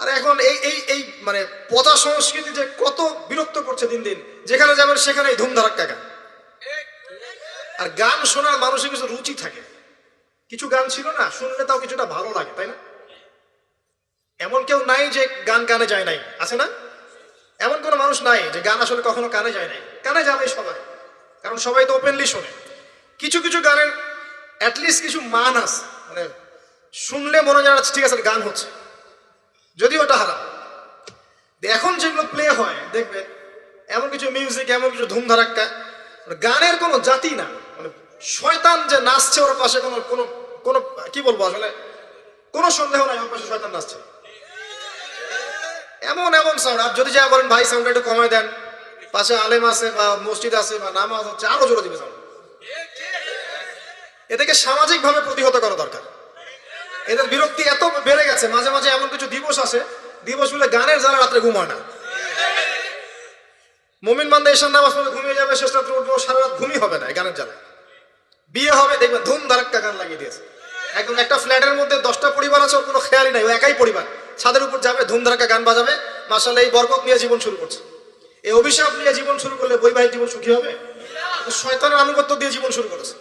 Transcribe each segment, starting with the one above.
আর এখন এই এই এই মানে পচা সংস্কৃতি যে কত বিরক্ত করছে দিন দিন, যেখানে যাবেন সেখানেই ধুমধারাক্কা গান আর গান শোনার মানুষের কিছু রুচি থাকে। কিছু গান ছিল না, শুনলে তাও কিছুটা ভালো লাগে, তাই না? এমন কেউ নাই যে গান কানে যায় নাই, আছে না? এমন কোনো মানুষ নাই যে গান আসলে কখনো কানে যায় নাই। কানে যাবে সবাই, কারণ সবাই তো ওপেনলি শোনে। কিছু কিছু গানের অ্যাটলিস্ট কিছু মান আছে। মানে শুনলে মনে যাচ্ছে ঠিক আছে, গান হচ্ছে। যদিও ওটা হারাম। এখন যেগুলো প্লে হয় দেখবেন এমন কিছু মিউজিক এমন কিছু ধুমধারাক্কা মানে গানের কোনো জাতি না। মানে শয়তান যে নাচছে ওর পাশে কোনো কোনো কোনো, কি বলব আসলে? কোনো সন্দেহ নাই, ওর পাশে শয়তান নাচছে। এমন এমন সাউন্ড আর যদি যা বলেন, ভাই সাউন্ড একটু কমায় দেন। পাশে আলেম আছে বা মসজিদ আছে বা নামাজ হচ্ছে, আরও জোরে দিবে সাউন্ড এদেরকে সামাজিকভাবে প্রতিহত করা দরকার। এদের বিরক্তি এত বেড়ে গেছে, মাঝে মাঝে এমন কিছু দিবস আছে দিবসগুলো গানের জ্বালা রাত্রে ঘুম হয় না। মুমিন বান্ধব এসার নামাজ পড়ে ঘুমিয়ে যাবে, শেষ রাত্রে উঠবো সারা রাত ঘুমই হবে না গানের জ্বালা বিয়ে হবে দেখবেন ধুম ধারাক্কা গান লাগিয়ে দিয়েছে। একদম একটা ফ্ল্যাটের মধ্যে দশটা পরিবার আছে, ওর কোনো খেয়ালই নাই, ও একাই পরিবার। ছাদের উপর যাবে ধুম ধারাক্কা গান বাজাবে মাসাল এই বরকত নিয়ে জীবন শুরু করছে। এই অভিশাপ নিয়ে জীবন শুরু করলে বৈবাহিক জীবন সুখী হবে? শয়তানের আনুগত্য দিয়ে জীবন শুরু করেছে।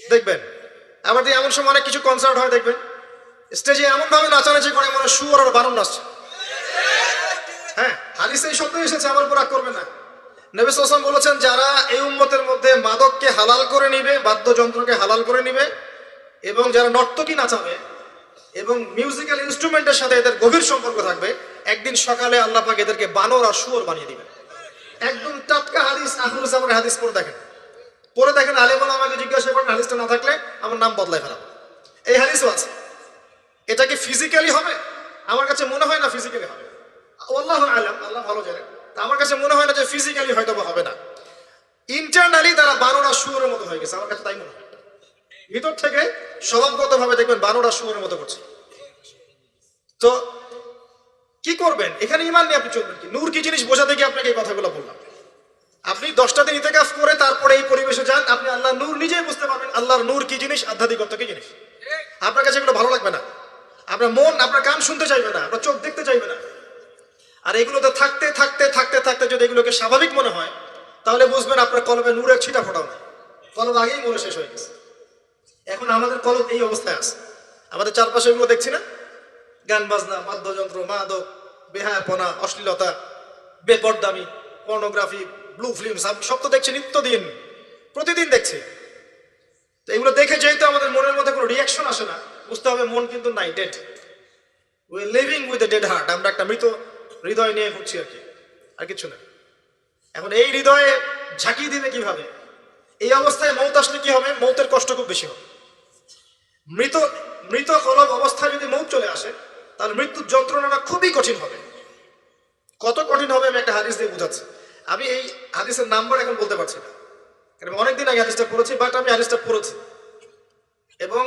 দেখবেন দিয়ে এমন সময় অনেক কিছু কনসার্ট হয়, দেখবেন। স্টেজে এমন ভাবে নাচানাচি করে মনে শুয়ার আর বারণ নাচছে। হ্যাঁ হাদিসে এই শব্দ এসেছে, আমার উপর করবে না। নবী সাল্লাম বলেছেন, যারা এই উম্মতের মধ্যে মাদককে হালাল করে নিবে, বাদ্যযন্ত্রকে হালাল করে নিবে, এবং যারা নর্তকী নাচাবে, এবং মিউজিক্যাল ইনস্ট্রুমেন্টের সাথে এদের গভীর সম্পর্ক থাকবে, একদিন সকালে আল্লাহ পাক এদেরকে বানর আর শুয়োর বানিয়ে দিবেন। একদম টাটকা হাদিস আহুল হাদিস পড়ে দেখেন। পরে দেখেন আলেমন আমাকে জিজ্ঞাসা করেন, হাদিসটা না থাকলে আমার নাম বদলায় ফেলাবো। এই হাদিসও আছে। এটা কি ফিজিক্যালি হবে? আমার কাছে মনে হয় না ফিজিক্যালি হবে। আল্লাহ আলম, আল্লাহ ভালো জানেন। তা আমার কাছে মনে হয় না যে ফিজিক্যালি হয়তো বা হবে না। ইন্টারনালি তারা বারোটা সুরের মতো হয়ে গেছে, আমার কাছে তাই মনে হয়। ভিতর থেকে স্বভাবগত ভাবে দেখবেন বারোটা সুরের মতো করছে। তো কি করবেন? এখানে ইমান নিয়ে আপনি চলবেন কি? নূর কি জিনিস বোঝাতে গিয়ে আপনাকে এই কথাগুলো বললাম। আপনি দশটা দিন ইতেকাফ করে তারপরে এই পরিবেশে যান, আপনি আল্লাহ নূর নিজেই বুঝতে পারবেন আল্লাহর নূর কি জিনিস আধ্যাত্মিকত্ব কি জিনিস। আপনার কাছে এগুলো ভালো লাগবে না। আপনার মন, আপনার কান শুনতে চাইবে না, আপনার চোখ দেখতে চাইবে না। আর এগুলোতে থাকতে থাকতে থাকতে থাকতে যদি এগুলোকে স্বাভাবিক মনে হয়, তাহলে বুঝবেন আপনার কলমে নূরের ছিটা ফোটাও না। কলব আগেই মনে শেষ হয়ে গেছে। এখন আমাদের কলব এই অবস্থায় আছে। আমাদের চারপাশে এগুলো দেখছি না? গান বাজনা, বাদ্যযন্ত্র, মাদক, বেহায়াপনা, অশ্লীলতা, বেপরদামি পর্নোগ্রাফি ব্লু ফিল্ম সব তো দেখছি নিত্যদিন। প্রতিদিন দেখছি। তো এগুলো দেখে যেহেতু আমাদের মনের মধ্যে কোনো রিয়াকশন আসে না, বুঝতে হবে মন কিন্তু নাই dead we living with a dead heart আমরা একটা মৃত হৃদয় নিয়ে ঘুরছি আর কি, আর কিছু না। এখন এই হৃদয়ে ঝাঁকিয়ে দিবে কীভাবে? এই অবস্থায় মৌত আসলে কি হবে? মৌতের কষ্ট খুব বেশি হবে। মৃত মৃত কলব অবস্থায় যদি মৌত চলে আসে, তাহলে মৃত্যুর যন্ত্রণাটা খুবই কঠিন হবে। কত কঠিন হবে আমি একটা হাদিস দিয়ে বুঝাচ্ছি। আমি এই হাদিসের নাম্বার এখন বলতে পারছি না। কারণ অনেকদিন আগে হাদিসটা পড়েছি বাট আমি হাদিসটা পড়েছি। এবং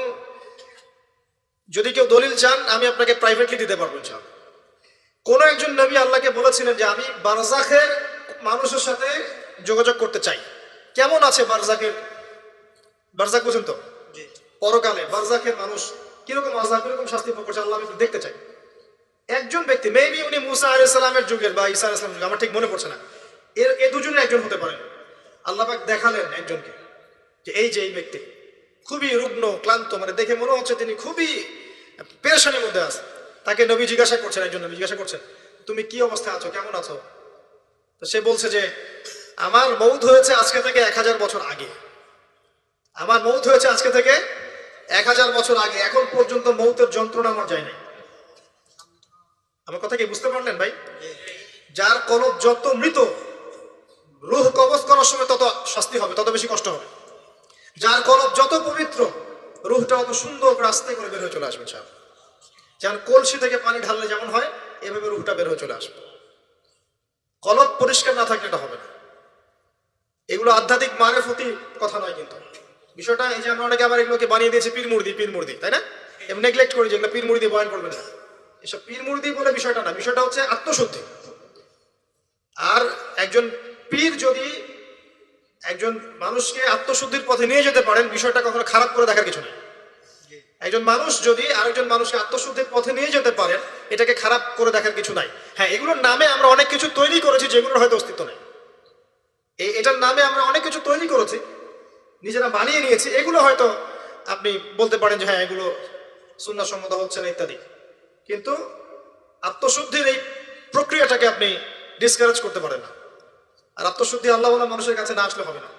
যদি কেউ দলিল চান আমি আপনাকে প্রাইভেটলি দিতে পারব চান কোন একজন নবী আল্লাহকে বলেছিলেন যে আমি বারজাখের মানুষের সাথে যোগাযোগ করতে চাই। কেমন আছে বারজাখের বারজাক বুঝেন তো? পরকালে বারজাখের মানুষ কীরকম আজাব কীরকম শাস্তি ভোগ করছে আল্লাহ আমি দেখতে চাই। একজন ব্যক্তি মেবি উনি মুসা আলাইহিস সালামের যুগের বা ঈসা আলাইহিস সালামের যুগের আমার ঠিক মনে পড়ছে না। এর, এ দুজনের একজন হতে পারেন আল্লাহ পাক দেখালেন একজনকে, যে এই যে এই ব্যক্তি খুবই রুগ্ন, ক্লান্ত মানে দেখে মনে হচ্ছে তিনি খুবই পেরেশানির মধ্যে আছে। তাকে নবী জিজ্ঞাসা করছেন, একজন নবী জিজ্ঞাসা করছেন, তুমি কি অবস্থায় আছো? কেমন আছো? তো সে বলছে যে, আমার মৌত হয়েছে আজকে থেকে এক হাজার বছর আগে। আমার মৌত হয়েছে আজকে থেকে এক হাজার বছর আগে। এখন পর্যন্ত মৌতের যন্ত্রণা আমার যায় নাই। আমার কথা কি বুঝতে পারলেন ভাই? যার কলব যত মৃত সময় তত শাস্তি হবে, তত বেশি কষ্ট হবে। যার কলব যত পবিত্র, রুহটা অত সুন্দর আস্তে করে বের হয়ে চলে আসবে চাপ যেমন কলসি থেকে পানি ঢাললে যেমন হয়, এভাবে রুহটা বের হয়ে চলে আসবে। কলব পরিষ্কার না থাকলে এটা হবে না। এগুলো আধ্যাত্মিক মারেফতি কথা নয় কিন্তু। বিষয়টা এই যে আমরা অনেকে আবার এগুলোকে বানিয়ে দিয়েছি পীর মুর্দি পীর মুর্দি, তাই না? এবং নেগলেক্ট করি যেগুলো পীর মুর্দি বয়ান করবে না। এসব পীর মুর্দি বলে বিষয়টা না, বিষয়টা হচ্ছে আত্মশুদ্ধি। আর একজন পীর যদি একজন মানুষকে আত্মশুদ্ধির পথে নিয়ে যেতে পারেন বিষয়টা কখনো খারাপ করে দেখার কিছু নেই। একজন মানুষ যদি আরেকজন মানুষকে আত্মশুদ্ধির পথে নিয়ে যেতে পারেন এটাকে খারাপ করে দেখার কিছু নাই। হ্যাঁ এগুলোর নামে আমরা অনেক কিছু তৈরি করেছি যেগুলোর হয়তো অস্তিত্ব নেই। এই এটার নামে আমরা অনেক কিছু তৈরি করেছি নিজেরা বানিয়ে নিয়েছি। এগুলো হয়তো আপনি বলতে পারেন যে হ্যাঁ এগুলো সুন্নাসম্মত হচ্ছে না ইত্যাদি। কিন্তু আত্মশুদ্ধির এই প্রক্রিয়াটাকে আপনি ডিসকারেজ করতে পারেন না। আর আত্মশুদ্ধি আল্লাহ মানুষের কাছে না আসলে হবে না।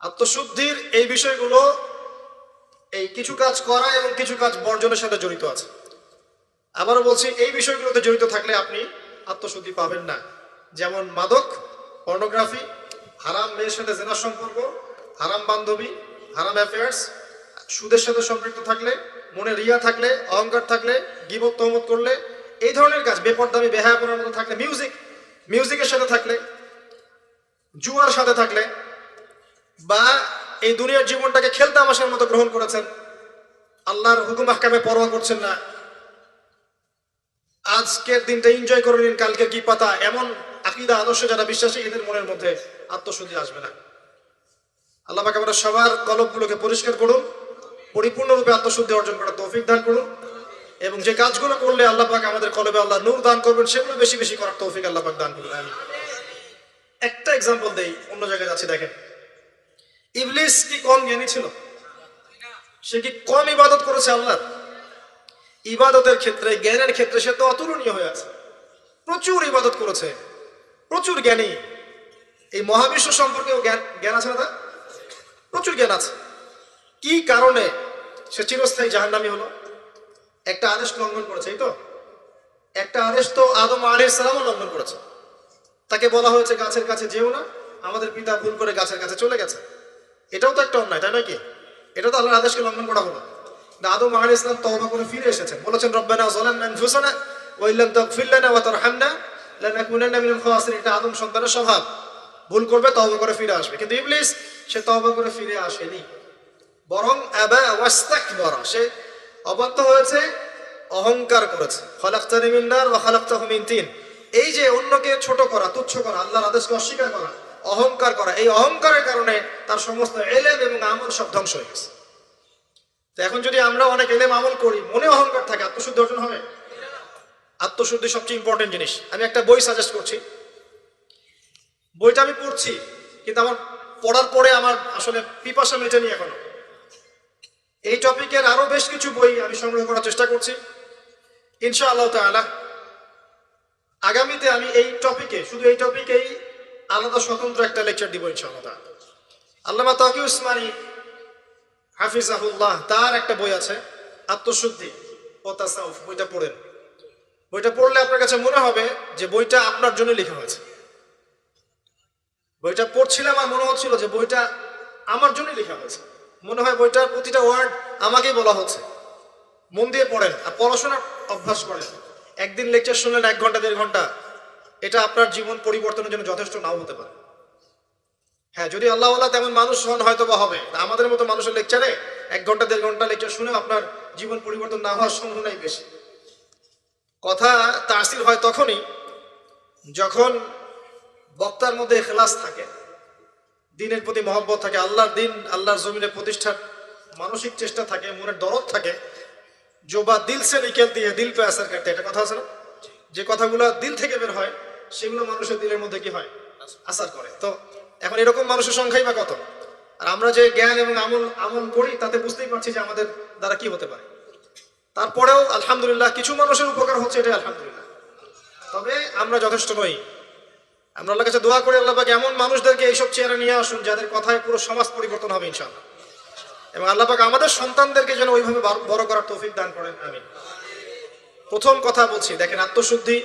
আত্মশুদ্ধির এই বিষয়গুলো এই কিছু কাজ করা এবং কিছু কাজ বর্জনের সাথে জড়িত আছে। আবারও বলছি, এই বিষয়গুলোতে জড়িত থাকলে আপনি আত্মশুদ্ধি পাবেন না। যেমন মাদক পর্নোগ্রাফি হারাম মেয়ের সাথে জেনার সম্পর্ক, হারাম বান্ধবী, হারাম অ্যাফেয়ার্স সুদের সাথে সম্পৃক্ত থাকলে, মনে রিয়া থাকলে, অহংকার থাকলে, গিবত তহমত করলে, এই ধরনের কাজ, বেপরদামি, বেহায়াপনার মতো থাকলে মিউজিক মিউজিকের সাথে জুয়ার সাথে থাকলে বা এই দুনিয়ার জীবনটাকে খেলতে আমাশের মতো গ্রহণ করেছেন, আল্লাহর হুকুম আহকামে পরোয়া করছেন না। আজকের দিনটা এনজয় করে নিন কালকে কি পাতা, এমন আকিদা, আদর্শ যারা বিশ্বাসী, এদের মনের মধ্যে আত্মশুদ্ধি আসবে না। আল্লাহ পাক আমরা সবার কলবগুলোকে পরিষ্কার করুন, পরিপূর্ণরূপে আত্মশুদ্ধি অর্জন করার তৌফিক দান করুন, এবং যে কাজগুলো করলে আল্লাহ পাক আমাদের কলবে আল্লাহ নূর দান করবেন, সেগুলো বেশি বেশি করার তৌফিক আল্লাহ পাক দান করবেন একটা এক্সাম্পল দেই, অন্য জায়গায় যাচ্ছি, দেখেন। ইবলিস কি কম জ্ঞানী ছিল? সে কি কম ইবাদত করেছে আল্লাহ ইবাদতের ক্ষেত্রে, জ্ঞানের ক্ষেত্রে সে তো অতুলনীয় হয়ে আছে। প্রচুর ইবাদত করেছে। প্রচুর জ্ঞানী। এই মহাবিশ্ব সম্পর্কেও জ্ঞান জ্ঞান আছে না প্রচুর জ্ঞান আছে। কি কারণে সে চিরস্থায়ী জাহান্নামি হলো? একটা আদেশ লঙ্ঘন করেছে, এই তো? একটা আদেশ তো আদম আলাইহিস সালামও লঙ্ঘন করেছে। তাকে বলা হয়েছে, গাছের কাছে যেও না। আমাদের পিতা ভুল করে গাছের কাছে চলে গেছে। এটাও তো একটা অন্যায়, তাই নয় কি? এটা তো আল্লাহর আদেশকে লঙ্ঘন করা হলো। আদম আলাইহিস ইসলাম তওবা করে ফিরে এসেছেন। বলেছেন, রব্বানা যালামনা আনফুসানা ওয়া ইল্লাম তাগফির লানা ওয়া তারহামনা লানাকুনান্না মিনাল খাসিরিন। এটা আদম সন্তানের স্বভাব। ভুল করবে, তওবা করে ফিরে আসবে। কিন্তু ইবলিস, সে তওবা করে ফিরে আসেনি। বরং আবা ওয়াস্তাকবারা, সে অবাধ্য হয়েছে, অহংকার করেছে। খলাক্তানি মিন নার ওয়া খালাকতাহু তিন। এই যে অন্যকে ছোট করা, তুচ্ছ করা, আল্লাহর আদেশকে অস্বীকার করা, অহংকার করা, এই অহংকারের কারণে তার সমস্ত এলেম এবং আমল সব ধ্বংস হয়ে গেছে। তো এখন যদি আমরা অনেক এলেম আমল করি, মনে অহংকার থাকে, আত্মশুদ্ধি অর্জন হবে? আত্মশুদ্ধি সবচেয়ে ইম্পর্টেন্ট জিনিস। আমি একটা বই সাজেস্ট করছি। বইটা আমি পড়ছি, কিন্তু আমার পড়ার পরে আমার আসলে পিপাসা মেটেনি এখনও। এই টপিকের আরও বেশ কিছু বই আমি সংগ্রহ করার চেষ্টা করছি। ইনশা আল্লাহ তাআলা আগামীতে আমি এই টপিকে শুধু এই টপিকেই আলাদা স্বতন্ত্র একটা লেকচার দিব ইনশাআল্লাহ। আল্লামা তাকি উসমানী হাফিজাহুল্লাহ, তার একটা বই আছে, আত্মশুদ্ধি ও তাসাউফ, বইটা পড়েন। বইটা পড়লে আপনার কাছে মনে হবে যে বইটা আপনার জন্য লেখা হয়েছে। বইটা পড়ছিলাম আর মনে হচ্ছিল যে বইটা আমার জন্যই লেখা হয়েছে। মনে হয় বইটার প্রতিটা ওয়ার্ড আমাকেই বলা হচ্ছে। মন দিয়ে পড়েন আর পড়াশোনার অভ্যাস করেন। একদিন লেকচার শুনলেন এক ঘণ্টা, দেড় ঘণ্টা। এটা আপনার জীবন পরিবর্তনের জন্য যথেষ্ট, নাও হতে পারে। হ্যাঁ যদি আল্লাহ আল্লাহ তেমন মানুষ হন হয়তো বা হবে আমাদের মতো মানুষের লেকচারে এক ঘণ্টা, দেড় ঘণ্টা লেকচার শুনে আপনার জীবন পরিবর্তন না হওয়ার সম্ভাবনাই বেশি। কথা তাসির হয় তখনই যখন বক্তার মধ্যে এখলাস থাকে, দিনের প্রতি মহব্বত থাকে, আল্লাহর দিন, আল্লাহর জমিনে প্রতিষ্ঠার মানসিক চেষ্টা থাকে, মনের দরদ থাকে জোবা দিল সে নিকেল দিয়ে দিল পে আসার করতে এটা কথা আছে না? যে কথাগুলো দিল থেকে বের হয়, সেগুলো মানুষের দিলের মধ্যে কি হয়? আসার করে। তো এখন এরকম মানুষের সংখ্যাই বা কত? আর আমরা যে জ্ঞান এবং আমল আমল করি, তাতে বুঝতেই পারছি যে আমাদের দ্বারা কি হতে পারে। তারপরেও আলহামদুলিল্লাহ কিছু মানুষের উপকার হচ্ছে এটা আলহামদুলিল্লাহ। তবে আমরা যথেষ্ট নই। আমরা আল্লাহ কাছে দোয়া করি, আল্লাহ এমন মানুষদেরকে এইসব চেয়ারে নিয়ে আসুন, যাদের কথায় পুরো সমাজ পরিবর্তন হবে, ইনশাআল্লাহ। এবং আল্লাহ পাক আমাদের সন্তানদেরকে যেন ওইভাবে বড় করার তৌফিক দান করেন আমি প্রথম কথা বলছি, দেখেন আত্মশুদ্ধি,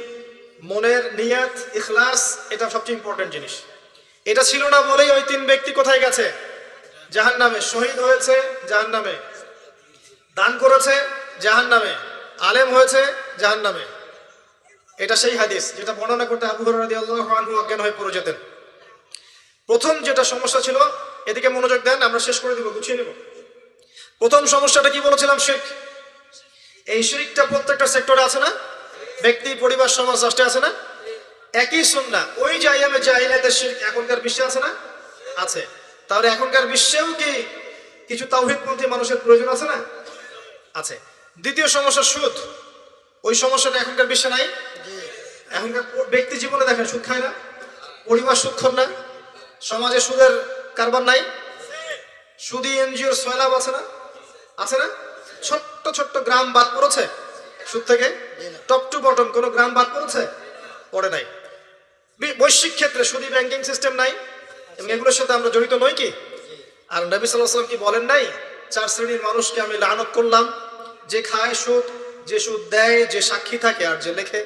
মনের নিয়াত, ইখলাস, এটা সবচেয়ে ইম্পর্টেন্ট জিনিস। এটা ছিল না বলেই ওই তিন ব্যক্তি কোথায় গেছে? জাহান নামে শহীদ হয়েছে জাহান নামে দান করেছে জাহান নামে আলেম হয়েছে জাহান নামে এটা সেই হাদিস, যেটা বর্ণনা করতে আবু অজ্ঞান হয়ে পড়ে যেতেন। প্রথম যেটা সমস্যা ছিল, এদিকে মনোযোগ দেন, আমরা শেষ করে দিব, গুছিয়ে নেব। প্রথম সমস্যাটা কি বলেছিলাম, শেখ? এই শিরকটা প্রত্যেকটা সেক্টরে আছে না? ব্যক্তি, পরিবার, সমাজ, রাষ্ট্রে আছে না? একই সুন্না ওই জাইয়ামে জাহিলাতের শিরক এখনকার বিশ্বে আছে না? আছে। তাহলে এখনকার বিশ্বেও কি কিছু তাওহিদপন্থী মানুষের প্রয়োজন আছে না? আছে। দ্বিতীয় সমস্যা, সুদ। ওই সমস্যাটা এখনকার বিশ্বে নাই। এখনকার ব্যক্তি জীবনে দেখেন, সুদ খায় না। পরিবার সুদক্ষর না। সমাজে সুদের কারবার নাই। সুদি এনজিওর সয়লাভ আছে না? আছে না? ছোট্ট ছোট্ট গ্রাম বাদ পড়েছে? সুদ থেকে? টপ টু বটম কোনো গ্রাম বাদ পড়েছে? পড়ে নাই। বৈশ্বিক ক্ষেত্রে সুদি ব্যাংকিং সিস্টেম নাই। এবং এগুলোর সাথে আমরা জড়িত নই কি? আর নবী সাল্লাহ সাল্লাম কি বলেন নাই? চার শ্রেণির মানুষকে আমি লানত করলাম। যে খায় সুদ যে সুদ দেয় যে সাক্ষী থাকে আর যে লেখে।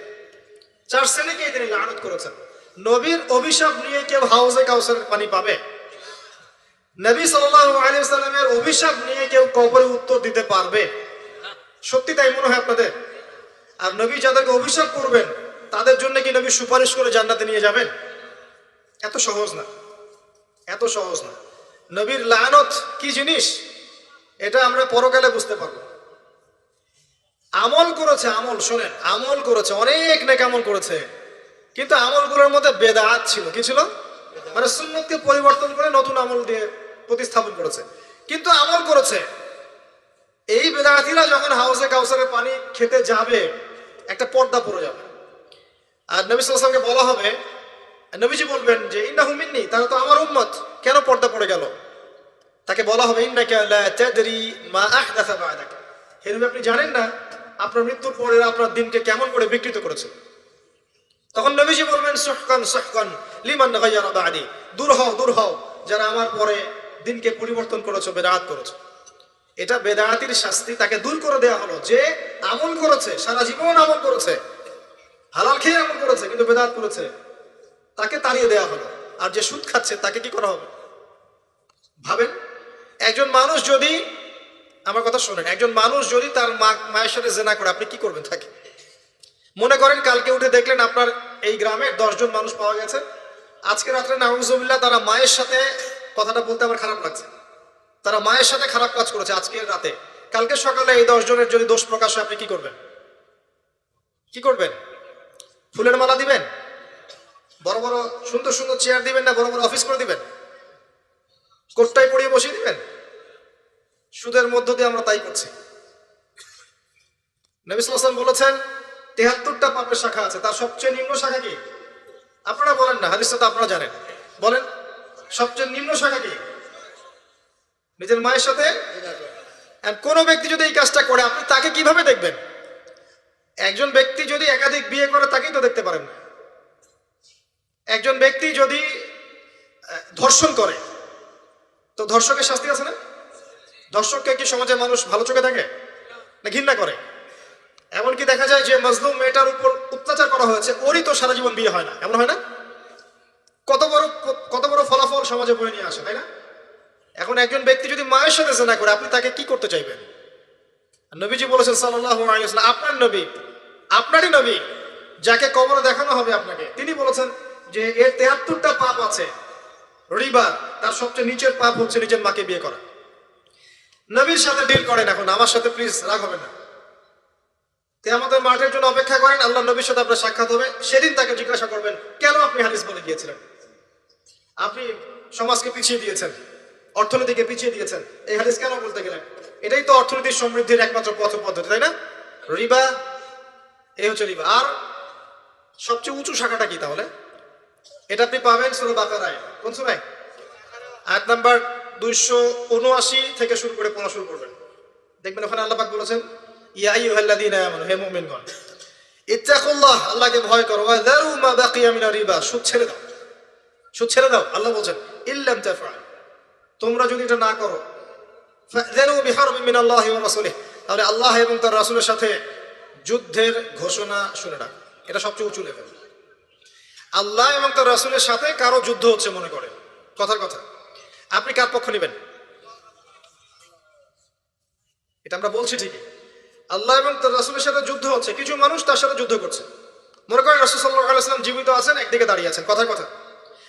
চার শ্রেণীকে তিনি লানত করেছেন। নবীর অভিশাপ নিয়ে কেউ হাউসে কাউসারের পানি পাবে? নবী সাল্লামের অভিশাপ নিয়ে কেউ কবরে উত্তর দিতে পারবে? সত্যি তাই মনে হয় আপনাদের? আর নবী যাদেরকে অভিশাপ করবেন, তাদের জন্য কি নবী সুপারিশ করে জান্নাতে নিয়ে যাবেন? এত সহজ না। এত সহজ না। নবীর লানত কি জিনিস? এটা আমরা পরকালে বুঝতে পারব। আমল করেছে, আমল, শোনেন, আমল করেছে, অনেক নেক আমল করেছে। কিন্তু আমলগুলোর মধ্যে বেদাত ছিল। কি ছিল? মানে সুন্নতকে পরিবর্তন করে নতুন আমল দিয়ে প্রতিস্থাপন করেছে। কিন্তু আমল করেছে। এই বেদাতিরা যখন হাউসে কাউসারের পানি খেতে যাবে, একটা পর্দা পড়ে যাবে। আর নবী সাল্লামকে বলা হবে, নবীজি বলবেন যে ইন্না হুমিননি তারা তো আমার উম্মত। কেন পর্দা পড়ে গেল? তাকে বলা হবে, ইন্নাকা মা আহদাসা বা'দাকা। হে নবী, আপনি জানেন না, আপনার মৃত্যুর পরে আপনার দিনকে কেমন করে বিকৃত করেছে। তখন নবীজি বলবেন সুহকান সুহকান, লিমান বা'দি? দূর হও দূর হও। যারা আমার পরে দিনকে পরিবর্তন করেছ বেদাত করেছ। এটা বেদাতির শাস্তি তাকে দূর করে দেওয়া হলো। যে আমল করেছে, সারা জীবন আমল করেছে, হালাল খেয়ে আমল করেছে, কিন্তু বেদাত করেছে, তাকে তাড়িয়ে দেওয়া হলো। আর যে সুদ খাচ্ছে, তাকে কি করা হবে? ভাবেন? একজন মানুষ যদি, আমার কথা শোনেন, একজন মানুষ যদি তার মা, মায়ের সাথে জেনা করে, আপনি কি করবেন তাকে? মনে করেন কালকে উঠে দেখলেন আপনার এই গ্রামে দশজন মানুষ পাওয়া গেছে। আজকে রাত্রে নাউজুবিল্লাহ তারা মায়ের সাথে কথাটা বলতে আমার খারাপ লাগছে। তারা মায়ের সাথে খারাপ কাজ করেছে আজকের রাতে। কালকে সকালে এই দশজনের যদি দোষ প্রকাশ হয়, আপনি কি করবেন? কি করবেন? ফুলের মালা দিবেন? বড় বড় সুন্দর সুন্দর চেয়ার দিবেন না, বড় বড় অফিস করে দিবেন? কোটটাই পড়িয়ে বসিয়ে দিবেন? সুদের মধ্য দিয়ে আমরা তাই করছি। নবিসাম বলেছেন তেহাত্তরটা পাপের শাখা আছে, তার সবচেয়ে নিম্ন শাখা কি? আপনারা বলেন না, হাদিসটা তো আপনারা জানেন। বলেন, সবচেয়ে নিম্ন শাখা কি? নিজের মায়ের সাথে? কোনো ব্যক্তি যদি এই কাজটা করে, আপনি তাকে কীভাবে দেখবেন? একজন ব্যক্তি যদি একাধিক বিয়ে করে, তাকেই তো দেখতে পারেন। একজন ব্যক্তি যদি ধর্ষণ করে, তো ধর্ষকের শাস্তি আছে না? ধর্ষককে কি সমাজের মানুষ ভালো চোখে থাকে না ঘৃণা করে? এমনকি দেখা যায় যে মজলুম মেয়েটার উপর অত্যাচার করা হয়েছে, ওরই তো সারা জীবন বিয়ে হয় না। এমন হয় না? কত বড় কত বড় ফলাফল সমাজে বয়ে নিয়ে আসে, তাই না? এখন একজন ব্যক্তি যদি মায়ের সাথে জেনা করে, আপনি তাকে কি করতে চাইবেন? নবীজি বলেছেন আলাইহি আপনার নবী, আপনারই নবী যাকে কবরে দেখানো হবে আপনাকে। তিনি বলেছেন যে এর তেহাত্তরটা পাপ আছে, রিবা, তার সবচেয়ে নিচের পাপ হচ্ছে নিজের মাকে বিয়ে করা। নবীর সাথে ডিল করেন এখন, আমার সাথে প্লিজ রাগ হবে না। আমাদের মাঠের জন্য অপেক্ষা করেন আল্লাহ নবীর সাথে আপনার সাক্ষাৎ হবে। সেদিন তাকে জিজ্ঞাসা করবেন, কেন আপনি হাদিস বলে গিয়েছিলেন আপনি সমাজকে পিছিয়ে দিয়েছেন, অর্থনীতিকে পিছিয়ে দিয়েছেন, এই হাদিস কেন বলতে গেলেন? এটাই তো অর্থনীতির সমৃদ্ধির একমাত্র পথ পদ্ধতি, তাই না? রিবা, এই হচ্ছে রিবা। আর সবচেয়ে উঁচু শাখাটা কি তাহলে? এটা আপনি পাবেন সুরা বাকারায়। কোন সুরায়? আয়াত নাম্বার দুইশো উনআশি থেকে শুরু করে পড়া শুরু করবেন। দেখবেন ওখানে আল্লাহ বলেছেন ইয়া আল্লাহকে ভয় করো মা রিবা, সুদ ছেড়ে দাও, সুদ ছেড়ে দাও, আল্লাহ তোমরা যদি এটা না করো রাসূলিহি, তাহলে আল্লাহ এবং তার রাসূলের সাথে যুদ্ধের ঘোষণা শুনে রাখ, এটা সবচেয়ে উঁচু লেভেল আল্লাহ এবং তার রাসূলের সাথে কারও যুদ্ধ হচ্ছে মনে করে, কথার কথা, আপনি কার পক্ষ নেবেন? এটা আমরা বলছি ঠিকই। আল্লাহ এবং তার রাসূলের সাথে যুদ্ধ হচ্ছে। কিছু মানুষ তার সাথে যুদ্ধ করছে। মনে করেন রাসূল সাল্লাল্লাহু আলাইহি জীবিত আছেন, একদিকে দাঁড়িয়ে আছেন। কথার কথা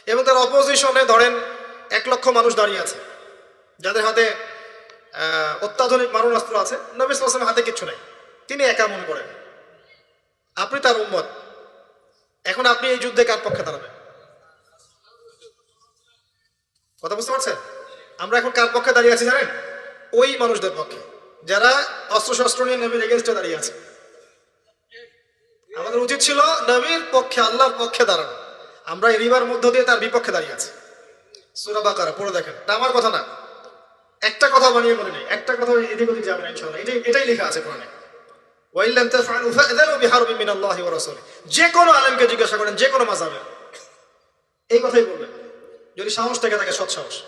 এবং তার অপোজিশনে ধরেন এক লক্ষ মানুষ দাঁড়িয়ে আছে। যাদের হাতে অত্যাধুনিক মারণাস্ত্র আছে। নবী সাল্লাল্লাহু হাতে কিচ্ছু নাই। তিনি একা মনে করেন। আপনি তার উম্মত। এখন আপনি এই যুদ্ধে কার পক্ষে দাঁড়াবেন? কথা বুঝতে পারছেন? আমরা এখন কার পক্ষে দাঁড়িয়ে আছি জানেন? ওই মানুষদের পক্ষে। যারা অস্ত্রশস্ত্র নিয়ে নবীর এগেনস্টে দাঁড়িয়ে আছে। আমাদের উচিত ছিল নবীর পক্ষে, আল্লাহর পক্ষে দাঁড়ানো। আমরা এই রিবার মধ্য দিয়ে তার বিপক্ষে দাঁড়িয়ে আছি। সুরা বাকারা, পড়ে দেখেন। এটা আমার কথা না। একটা কথা বানিয়ে বলে নেই। একটা কথা এদিক ওদিক যাবে না এটাই এটাই লেখা আছে কোরআনে। ওয়াইল্লাম তাফআলু ফা'যানু বিহারবিন মিনাল্লাহি ওয়া যে কোনো আলেমকে জিজ্ঞাসা করেন, যে কোনো মাযহাবে এই কথাই বলবেন। যদি সাহস থেকে থাকে, সৎ সাহস।